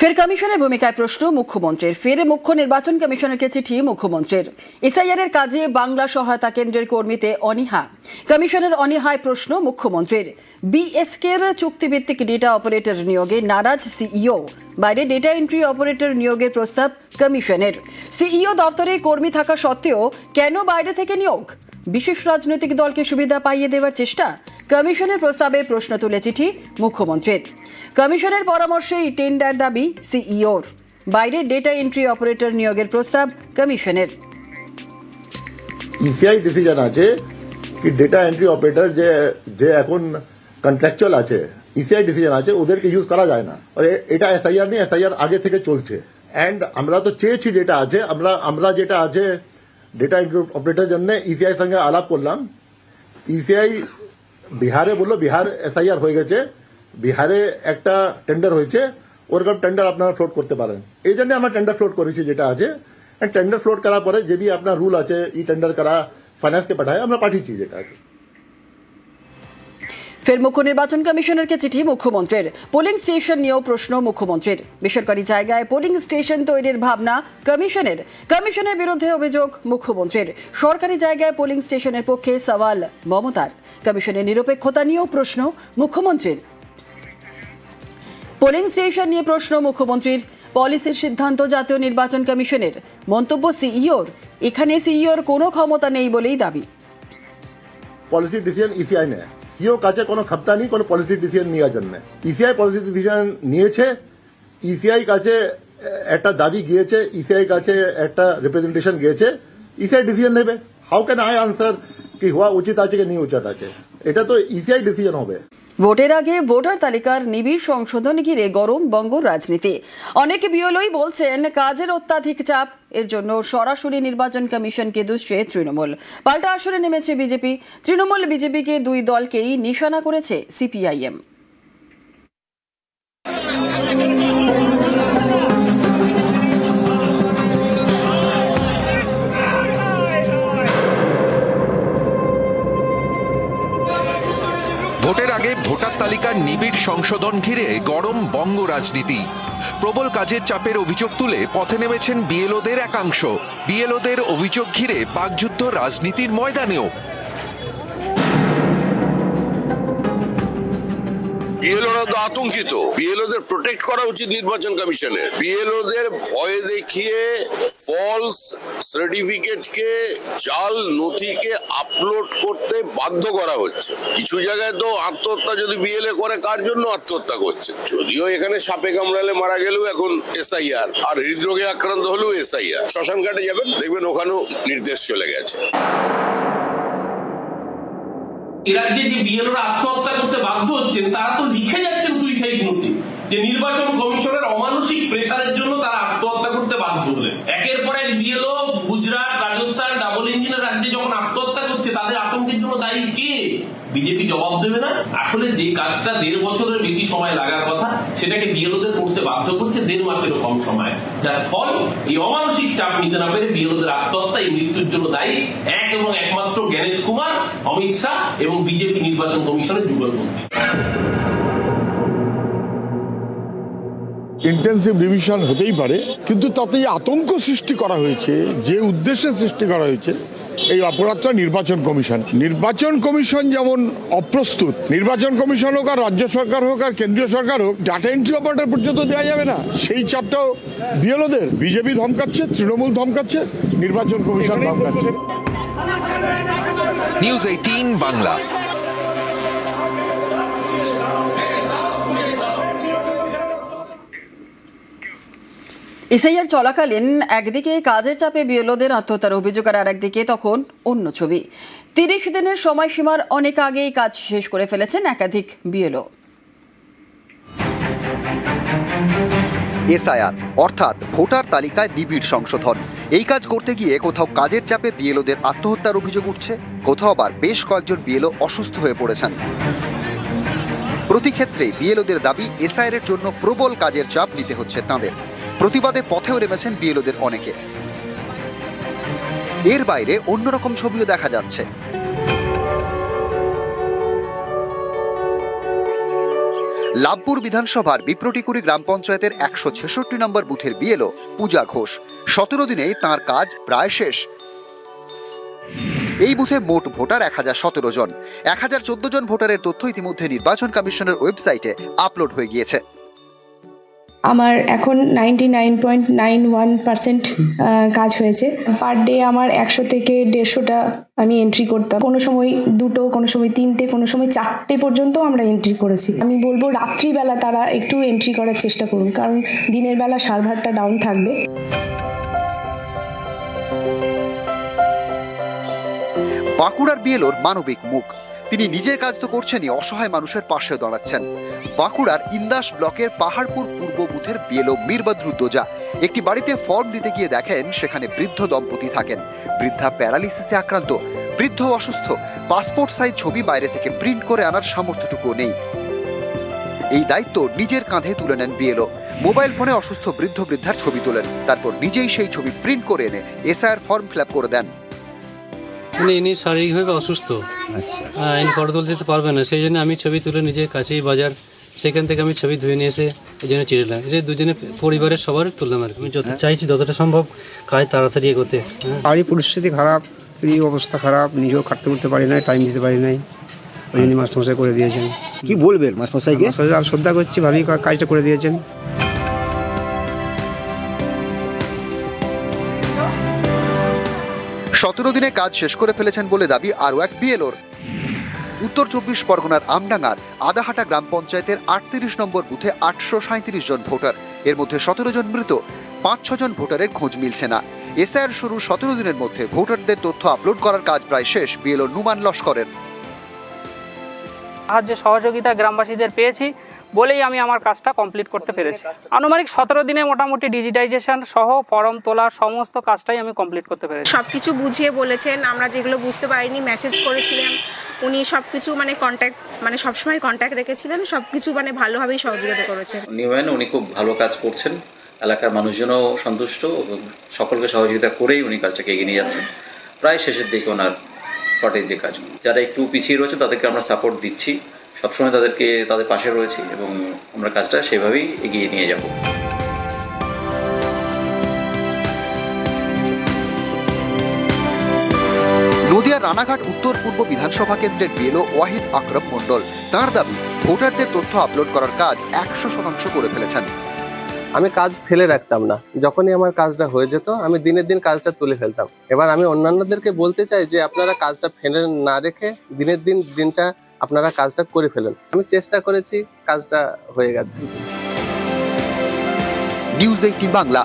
ফের কমিশনের ভূমিকায় প্রশ্ন মুখ্যমন্ত্রীর। ফের মুখ্য নির্বাচন কমিশনারকে চিঠি মুখ্যমন্ত্রীর। এসআইআর এর কাজে বাংলা সহায়তা কেন্দ্রের কর্মীতে অনীহা। কমিশনের অনীহায় প্রশ্ন মুখ্যমন্ত্রীর। বিএসকের চুক্তিভিত্তিক ডেটা অপারেটর নিয়োগে নারাজ সিইও। বাইরে ডেটা এন্ট্রি অপারেটর নিয়োগের প্রস্তাব কমিশনের। সিইও দপ্তরে কর্মী থাকা সত্ত্বেও কেন বাইরে থেকে নিয়োগ? বিশেষ রাজনৈতিক দলকে সুবিধা পাইয়ে দেওয়ার চেষ্টা কমিশনের প্রস্তাবে প্রশ্ন তুলে চিঠি মুখ্যমন্ত্রীর। কমিশনের পরামর্শেই টেন্ডার দাবি সিইওর। বাইরে ডেটা এন্ট্রি অপারেটর নিয়োগের প্রস্তাব কমিশনের। ইসিআই ডিসিশন আছে কি ডেটা এন্ট্রি অপারেটর যে যে এখন কন্ট্রাকচুয়াল আছে ইসিআই ডিসিশন আছে, ওদেরকে ইউজ করা যায় না। এটা এসআইআর নেই এসআইআর আগে থেকে চলছে। অ্যান্ড আমরা তো চেয়েছি যেটা আছে, আমরা আমরা যেটা আছে ডেটা অপারেটর জন্য ইসিআই সঙ্গে আলাপ করলাম ইসিআই বিহারে বলল বিহার এসআইআর হয়ে গেছে বিহারে একটা টেন্ডার হয়েছে ওরকম টেন্ডার আপনারা ফ্লোট করতে পারেন এই জন্য আমরা টেন্ডার ফ্লোট করেছি যেটা আছে টেন্ডার ফ্লোট করার পরে যে আপনার রুল আছে ই টেন্ডার করা ফাইন্যান্সকে পাঠায় আমরা পাঠিয়েছি যেটা আছে ফের মুখ্য নির্বাচন কমিশনারকে চিঠি মুখ্যমন্ত্রীর। পোলিং স্টেশন নিয়েও প্রশ্ন মুখ্যমন্ত্রীর। বেসরকারি জায়গায় পোলিং স্টেশন তৈরির ভাবনা কমিশনের। কমিশনের বিরুদ্ধে অভিযোগ মুখ্যমন্ত্রীর। সরকারি জায়গায় পোলিং স্টেশনের পক্ষে সওয়াল মমতার। কমিশনের নিরপেক্ষতা নিয়েও প্রশ্ন মুখ্যমন্ত্রীর। পোলিং স্টেশন নিয়ে প্রশ্ন মুখ্যমন্ত্রীর। পলিসির সিদ্ধান্ত জাতীয় নির্বাচন কমিশনের। মন্তব্য সিইওর। এখানে সিইওর কোনো ক্ষমতা নেই বলেই দাবি। পলিসি ডিসিশন ইসিআই নেয়। সিও কাছে কোনো খাপ্তা নেই কোনো পলিসি ডিসিশন নেওয়ার জন্য ইসিআই পলিসি ডিসিশন নিয়েছে ইসিআই কাছে একটা দাবি গিয়েছে ইসিআই কাছে একটা রিপ্রেজেন্টেশন গিয়েছে ইসিআই ডিসিশন নেবে হাউ ক্যান আই আনসার কি হওয়া উচিত আছে কি নেই উচিত আছে এটা তো ইসিআই ডিসিশন হবে ভোটের আগে ভোটার তালিকার নিবিড় সংশোধন ঘিরে গরম বঙ্গ রাজনীতি। অনেকে বিয়লই বলছেন, কাজের অত্যাধিক চাপ, এর জন্য সরাসরি নির্বাচন কমিশনকে দুষছে তৃণমূল। পাল্টা আসরে নেমেছে বিজেপি। তৃণমূল বিজেপিকে দুই দলকেই নিশানা করেছে সিপিআইএম। ভোটার নিবিড় সংশোধন ঘিরে গরম বঙ্গ রাজনীতি। প্রবল কাজের চাপের অভিযোগ তুলে পথে নেমেছেন বিএলওদের একাংশ। বিএলওদের অভিযোগ ঘিরে বাকযুদ্ধ রাজনীতির ময়দানেও। বিএলওরা তো আতঙ্কিত। বিএলওদের প্রোটেক্ট করা উচিত নির্বাচন কমিশনের বিএলওদের ভয় দেখিয়ে ফলস সার্টিফিকেটকে জাল নথিকে আপলোড করতে বাধ্য করা হচ্ছে। কিছু জায়গায় তো আত্মহত্যা যদি বিএলএ করে, কার জন্য আত্মহত্যা করছে? যদিও এখানে সাপে কামড়ালে মারা গেলেও এখন এসআইআর আর হৃদরোগে আক্রান্ত হলেও এসআইআর শ্মশান ঘাটে যাবেন, দেখবেন ওখানেও নির্দেশ চলে গেছে। রাজ্যে যে আত্মহত্যা করতে বাধ্য হচ্ছেন, তারা তো লিখে যাচ্ছেন সুইসাইড নোটে যে নির্বাচন কমিশনের অমানসিক প্রেসারের জন্য তারা আত্মহত্যা করতে বাধ্য হলেন একের পর এক বিএলও গুজরাট রাজস্থান ডাবল ইঞ্জিনের রাজ্যে যখন আত্মহত্যা করছে তাদের আতঙ্কের জন্য দায়ী কে বিজেপি জবাব দেবে না। আসলে যে কাজটা দেড় বছরের বেশি সময় লাগার কথা, সেটাকে বিএলওদের করতে বাধ্য করছে দেড় মাসেরও কম সময়। যার ফল, এই অমানসিক চাপ নিতে না পেরে বিএলওদের আত্মহত্যা, এই মৃত্যুর জন্য দায়ী এক এবং একমাত্র জ্ঞানেশ কুমার, অমিত শাহ এবং বিজেপি নির্বাচন কমিশনের যুগলবন্দী। ইন্টেন্সিভ রিভিশন হতেই পারে কিন্তু তাতে আতঙ্ক সৃষ্টি করা হয়েছে যে উদ্দেশ্যে সৃষ্টি করা হয়েছে এই অপরাধটা নির্বাচন কমিশন। নির্বাচন কমিশন যেমন অপ্রস্তুত নির্বাচন কমিশন হোক আর রাজ্য সরকার হোক আর কেন্দ্রীয় সরকার হোক ডাটা এন্ট্রি অপারেটর পর্যন্ত দেওয়া যাবে না। সেই চাপটাও বিএলওদের। বিজেপি ধমকাচ্ছে তৃণমূল ধমকাচ্ছে নির্বাচন commission ধমকাচ্ছে। News eighteen Bangla. SIR চলাকালীন একদিকে কাজের চাপে বিএলওদের আত্মহত্যার অভিযোগ আর আরেকদিকে তখন অন্য ছবি। তিরিশ দিনের সময়সীমার অনেক আগেই কাজ শেষ করে ফেলেছেন একাধিক বিএলও। এসআইআর, অর্থাৎ ভোটার তালিকায় নিবিড় সংশোধন। এই কাজ করতে গিয়ে কোথাও কাজের চাপে বিএলওদের আত্মহত্যার অভিযোগ উঠছে। কোথাও আবার বেশ কয়েকজন বিএলও অসুস্থ হয়ে পড়েছেন। প্রতি ক্ষেত্রে বিএলওদের দাবি, এসআইআর এর জন্য প্রবল কাজের চাপ নিতে হচ্ছে তাঁদের। প্রতিবাদে পথেও নেমেছেন বিএলওদের অনেকে। এর বাইরে অন্যরকম ছবিও দেখা যাচ্ছে। লাভপুর বিধানসভার বিপ্রটিকুড়ি গ্রাম পঞ্চায়েতের একশো ছেষট্টি নম্বর বুথের বিএলও পূজা ঘোষ। সতেরো দিনেই তাঁর কাজ প্রায় শেষ। এই বুথে মোট ভোটার এক হাজার সতেরো জন। এক হাজার চোদ্দ জন ভোটারের তথ্য ইতিমধ্যে নির্বাচন কমিশনের ওয়েবসাইটে আপলোড হয়ে গিয়েছে। আমার এখন ninety nine point nine one percent কাজ হয়েছে। পার ডে আমার একশো থেকে দেড়শোটা আমি এন্ট্রি করতাম। কোনো সময় দুটো কোনো সময় তিনটে কোনো সময় চারটে পর্যন্ত আমরা এন্ট্রি করেছি। আমি বলব রাত্রিবেলা তারা একটু এন্ট্রি করার চেষ্টা করুন কারণ দিনের বেলা সার্ভারটা ডাউন থাকবে। বাঁকুড়ার বিএলওর মানবিক মুখ। তিনি নিজের কাজ তো করছেনই, অসহায় মানুষের পাশে দাঁড়াচ্ছেন। বাঁকুড়ার ইন্দাস ব্লকের পাহাড়পুর পূর্ব বুথের বিএলও মীরবদ্রুদ্দোজা একটি বাড়িতে ফর্ম দিতে গিয়ে দেখেন সেখানে বৃদ্ধ দম্পতি থাকেন। বৃদ্ধা প্যারালিসিসে আক্রান্ত, বৃদ্ধ অসুস্থ, পাসপোর্ট সাইজ ছবি বাইরে থেকে প্রিন্ট করে আনার সামর্থ্যটুকুও নেই। এই দায়িত্ব নিজের কাঁধে তুলে নেন বিএলও। মোবাইল ফোনে অসুস্থ বৃদ্ধ বৃদ্ধার ছবি তোলেন, তারপর নিজেই সেই ছবি প্রিন্ট করে এনে এসআইআর ফর্ম ফিল করে দেন। উনি ইনি শারীরিকভাবে অসুস্থ। হ্যাঁ, ইনি ফটো তুলতে তো পারবেন না। সেই জন্য আমি ছবি তুলে নিজের কাছেই বাজার সেখান থেকে আমি ছবি ধুয়ে নিয়ে এসে এই জন্য চিড়লাম এটা দুজনে পরিবারের সবার তুললাম আর কি। আমি যত চাইছি যতটা সম্ভব কাজ তাড়াতাড়ি এগোতে। হ্যাঁ। বাড়ির পরিস্থিতি খারাপ স্ত্রী অবস্থা খারাপ নিজেও খাটতে করতে পারি নাই টাইম দিতে পারি নাই। ওই জন্য মাস্টারমশাই করে দিয়েছেন। কি বলবেন মাস্টারমশাই আর শ্রদ্ধা করছি ভালোই কা- কাজটা করে দিয়েছেন। সতেরো দিনে কাজ শেষ করে ফেলেছেন বলে দাবি আরও এক বিএলওর। উত্তর চব্বিশ পরগনার আমডাঙ্গার আদাহাটা গ্রাম পঞ্চায়েতের আটত্রিশ নম্বর বুথে আটশো সাঁত্রিশ জন ভোটার। এর মধ্যে সতেরো জন মৃত, পাঁচ ছজন ভোটারের খোঁজ মিলছে না। এসআইআর শুরু সতেরো দিনের মধ্যে। ভোটারদের তথ্য আপলোড করার কাজ প্রায় শেষ, বিএলও নুমান লস্করের। সাহায্য সহযোগিতা গ্রামবাসীদের পেয়েছি। বলেই আমি আমার কাজটা কমপ্লিট করতে পেরেছি। আনুমানিক সতেরো দিনে মোটামুটি ডিজিটাইজেশন সহ ফর্ম তোলা সমস্ত কাজটাই আমি কমপ্লিট করতে পেরেছি। সব কিছু বুঝিয়ে বলেছেন আমরা যেগুলো বুঝতে পারিনি মেসেজ করেছিলাম উনি সব কিছু মানে কন্ট্যাক্ট মানে সবসময় কন্ট্যাক্ট রেখেছিলেন সব কিছু মানে ভালোভাবেই সহযোগিতা করেছেন। নিউম্যান উনি খুব ভালো কাজ করছেন। এলাকার মানুষজনও সন্তুষ্ট এবং সকলকে সহযোগিতা করেই উনি কাজটাকে এগিয়ে নিয়ে যাচ্ছেন। প্রায় শেষের দিকে ওনার পার্টির যে কাজ। যারা একটু পিছিয়ে রয়েছে তাদেরকে আমরা সাপোর্ট দিচ্ছি। সবসময় তাদেরকে তাদের পাশে রয়েছি এবং আমরা কাজটা সেভাবেই এগিয়ে নিয়ে যাব। নদিয়ার রানাঘাট উত্তর পূর্ব বিধানসভা কেন্দ্রের বিএলও ওয়াহিদ আকরম মণ্ডল তার দাবি ভোটারদের তথ্য আপলোড করার কাজ একশো শতাংশ করে ফেলেছেন। আমি কাজ ফেলে রাখতাম না। যখনই আমার কাজটা হয়ে যেত আমি দিনের দিন কাজটা তুলে ফেলতাম। এবার আমি অন্যান্যদেরকে বলতে চাই যে আপনারা কাজটা ফেলে না রেখে দিনের দিন দিনটা আপনারা কাজটা করে ফেলেন। আমি চেষ্টা করেছি কাজটা হয়ে গেছে। News eighteen Bangla